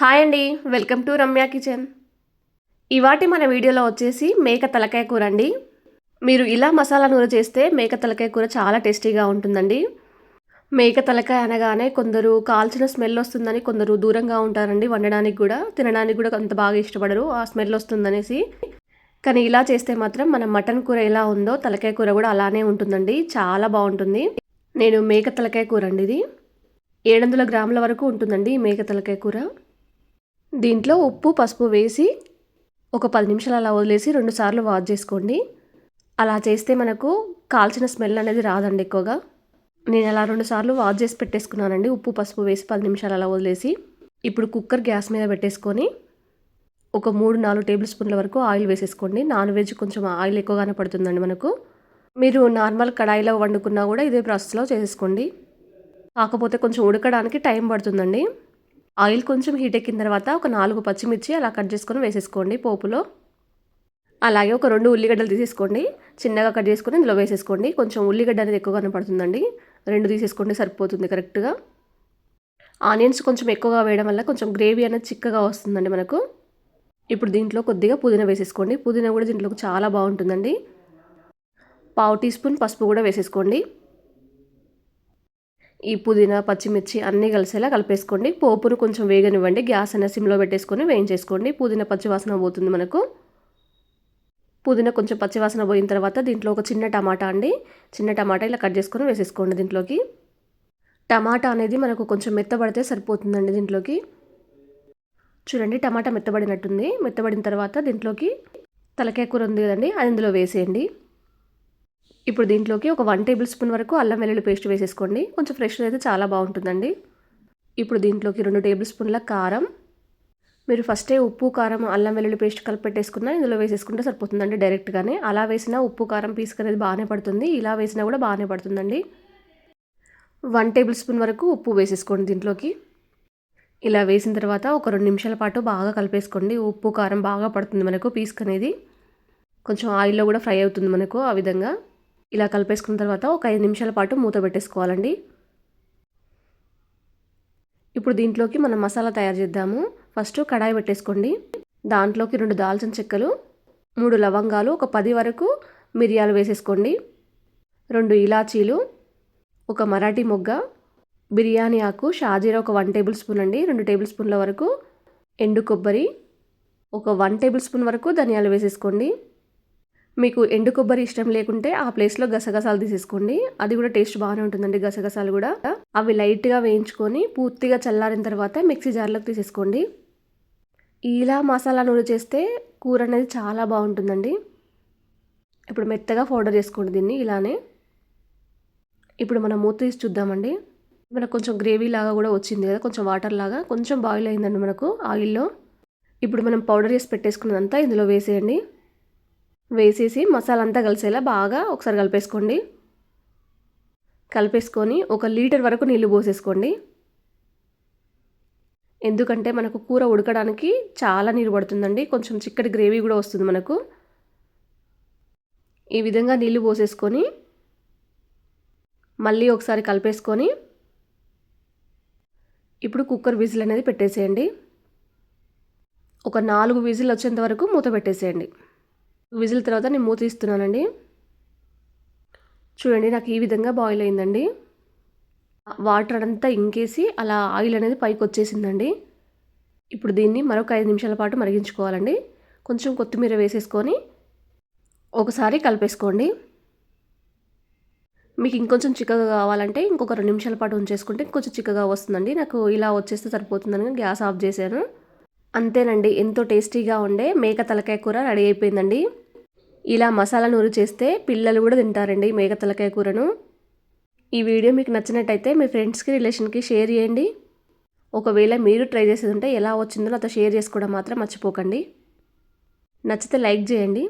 Hi అండి welcome to Ramya kitchen. ఇవాటి మన వీడియోలో వచ్చేసి మేక తలకాయ కూర అండి. మీరు ఇలా మసాలా నూర చేస్తే మేక తలకాయ కూర చాలా టేస్టీగా ఉంటుందండి. మేక తలకాయ అనగానే కొందరు కాల్చిన స్మెల్ వస్తుందని కొందరు దూరంగా ఉంటారండి వండడానికి కూడా. తినడానికి కూడా అంత బాగా ఇష్టపడరు ఆ స్మెల్ వస్తుందనేసి. కానీ ఇలా చేస్తే మాత్రం మన మటన్ కూర ఎలా ఉందో తలకాయ కూర కూడా అలానే ఉంటుందండి చాలా బాగుంటుంది. నేను మేక తలకాయ కూర అండి ఇది. ఏడు వందల గ్రాముల వరకు ఉంటుందండి మేక తలకాయ కూర. దీంట్లో ఉప్పు పసుపు వేసి ఒక పది నిమిషాలు అలా వదిలేసి రెండుసార్లు వాష్ చేసుకోండి. అలా చేస్తే మనకు కాల్చిన స్మెల్ అనేది రాదండి ఎక్కువగా. నేను అలా రెండుసార్లు వాష్ చేసి పెట్టేసుకున్నానండి. ఉప్పు పసుపు వేసి పది నిమిషాలు అలా వదిలేసి ఇప్పుడు కుక్కర్ గ్యాస్ మీద పెట్టేసుకొని ఒక మూడు నాలుగు టేబుల్ స్పూన్ల వరకు ఆయిల్ వేసేసుకోండి. నాన్ వెజ్ కొంచెం ఆయిల్ ఎక్కువగానే పడుతుందండి మనకు. మీరు నార్మల్ కడాయిలో వండుకున్నా కూడా ఇదే ప్రాసెస్లో చేసేసుకోండి. కాకపోతే కొంచెం ఉడకడానికి టైం పడుతుందండి. ఆయిల్ కొంచెం హీట్ ఎక్కిన తర్వాత ఒక నాలుగు పచ్చిమిర్చి అలా కట్ చేసుకొని వేసేసుకోండి పోపులో. అలాగే ఒక రెండు ఉల్లిగడ్డలు తీసేసుకోండి. చిన్నగా కట్ చేసుకొని ఇందులో వేసేసుకోండి. కొంచెం ఉల్లిగడ్డ అనేది ఎక్కువగానే పడుతుందండి రెండు తీసేసుకోండి సరిపోతుంది కరెక్ట్గా. ఆనియన్స్ కొంచెం ఎక్కువగా వేయడం వల్ల కొంచెం గ్రేవీ అనేది చిక్కగా వస్తుందండి మనకు. ఇప్పుడు దీంట్లో కొద్దిగా పుదీనా వేసేసుకోండి. పుదీనా కూడా దీంట్లోకి చాలా బాగుంటుందండి. పావు టీ స్పూన్ పసుపు కూడా వేసేసుకోండి. ఈ పుదీనా పచ్చిమిర్చి అన్నీ కలిసేలా కలిపేసుకోండి. పోపును కొంచెం వేగనివ్వండి. గ్యాస్ అనే సిమ్లో పెట్టేసుకొని వేయించేసుకోండి. పుదీనా పచ్చివాసన పోతుంది మనకు. పుదీనా కొంచెం పచ్చివాసన పోయిన తర్వాత దీంట్లో ఒక చిన్న టమాటా అండి. చిన్న టమాటా ఇలా కట్ చేసుకొని వేసేసుకోండి దీంట్లోకి. టమాటా అనేది మనకు కొంచెం మెత్తబడితే సరిపోతుందండి దీంట్లోకి. చూడండి టమాటా మెత్తబడినట్టుంది. మెత్తబడిన తర్వాత దీంట్లోకి తలకాయ కూర ఉంది కదండి అది ఇందులో వేసేయండి. ఇప్పుడు దీంట్లోకి ఒక వన్ టేబుల్ స్పూన్ వరకు అల్లం వెల్లుల్లి పేస్ట్ వేసేసుకోండి. కొంచెం ఫ్రెష్ అయితే చాలా బాగుంటుందండి. ఇప్పుడు దీంట్లోకి రెండు టేబుల్ స్పూన్ల కారం. మీరు ఫస్టే ఉప్పు కారం అల్లం వెల్లుల్లి పేస్ట్ కలిపెట్టేసుకున్నా ఇందులో వేసేసుకుంటే సరిపోతుందండి డైరెక్ట్గానే. అలా వేసినా ఉప్పు కారం పీస్ అనేది బాగానే పడుతుంది. ఇలా వేసినా కూడా బాగానే పడుతుందండి. వన్ టేబుల్ స్పూన్ వరకు ఉప్పు వేసేసుకోండి దీంట్లోకి. ఇలా వేసిన తర్వాత ఒక రెండు నిమిషాల పాటు బాగా కలిపేసుకోండి. ఉప్పు కారం బాగా పడుతుంది మనకు పీస్ అనేది. కొంచెం ఆయిల్లో కూడా ఫ్రై అవుతుంది మనకు ఆ విధంగా. ఇలా కలిపేసుకున్న తర్వాత ఒక ఐదు నిమిషాల పాటు మూత పెట్టేసుకోవాలండి. ఇప్పుడు దీంట్లోకి మనం మసాలా తయారు చేద్దాము. ఫస్ట్ కడాయి పెట్టేసుకోండి. దాంట్లోకి రెండు దాల్చిన చెక్కలు మూడు లవంగాలు ఒక పది వరకు మిరియాలు వేసేసుకోండి. రెండు ఇలాచీలు ఒక మరాఠీ మొగ్గ బిర్యానీ ఆకు షాజీరా ఒక వన్ టేబుల్ స్పూన్ అండి రెండు టేబుల్ స్పూన్ల వరకు ఎండు కొబ్బరి ఒక వన్ టేబుల్ స్పూన్ వరకు ధనియాలు వేసేసుకోండి. మీకు ఎండు కొబ్బరి ఇష్టం లేకుంటే ఆ ప్లేస్లో గసగసాలు తీసేసుకోండి. అది కూడా టేస్ట్ బాగానే ఉంటుందండి గసగసాలు కూడా. అవి లైట్గా వేయించుకొని పూర్తిగా చల్లారిన తర్వాత మిక్సీ జార్లోకి తీసేసుకోండి. ఇలా మసాలా నూనె చేస్తే కూర అనేది చాలా బాగుంటుందండి. ఇప్పుడు మెత్తగా పౌడర్ చేసుకోండి దీన్ని ఇలానే. ఇప్పుడు మనం మూత తీసి చూద్దామండి. మనకు కొంచెం గ్రేవీ లాగా కూడా వచ్చింది కదా కొంచెం వాటర్ లాగా. కొంచెం బాయిల్ అయిందండి మనకు ఆయిల్లో ఇప్పుడు మనం పౌడర్ చేసి పెట్టేసుకున్నదంతా ఇందులో వేసేయండి. వేసేసి మసాలా అంతా కలిసేలా బాగా ఒకసారి కలిపేసుకోండి. కలిపేసుకొని ఒక లీటర్ వరకు నీళ్ళు పోసేసుకోండి. ఎందుకంటే మనకు కూర ఉడకడానికి చాలా నీరు పడుతుందండి. కొంచెం చిక్కటి గ్రేవీ కూడా వస్తుంది మనకు. ఈ విధంగా నీళ్ళు పోసేసుకొని మళ్ళీ ఒకసారి కలిపేసుకొని ఇప్పుడు కుక్కర్ విజిల్ అనేది పెట్టేసేయండి. ఒక నాలుగు విజిల్ వచ్చేంత వరకు మూత పెట్టేసేయండి. విజిల్ తర్వాత నేను మూత ఇస్తున్నానండి చూడండి నాకు ఈ విధంగా బాయిల్ అయిందండి. వాటర్ అంతా ఇంకేసి అలా ఆయిల్ అనేది పైకి వచ్చేసిందండి. ఇప్పుడు దీన్ని మరొక ఐదు నిమిషాల పాటు మరిగించుకోవాలండి. కొంచెం కొత్తిమీర వేసేసుకొని ఒకసారి కలిపేసుకోండి. మీకు ఇంకొంచెం చిక్కగా కావాలంటే ఇంకొక రెండు నిమిషాల పాటు ఉంచేసుకుంటే ఇంకొంచెం చిక్కగా వస్తుందండి. నాకు ఇలా వచ్చేస్తే సరిపోతుందని గ్యాస్ ఆఫ్ చేశాను. అంతేనండి ఎంతో టేస్టీగా ఉండే మేక తలకాయ కూర రెడీ అయిపోయిందండి. ఇలా మసాలా నూరు చేస్తే పిల్లలు కూడా తింటారండి మేక తలకాయ కూరను. ఈ వీడియో మీకు నచ్చినట్టయితే మీ ఫ్రెండ్స్కి రిలేషన్కి షేర్ చేయండి. ఒకవేళ మీరు ట్రై చేసేది ఉంటే ఎలా వచ్చిందో నాతో షేర్ చేసుకోవడం మాత్రం మర్చిపోకండి. నచ్చితే లైక్ చేయండి.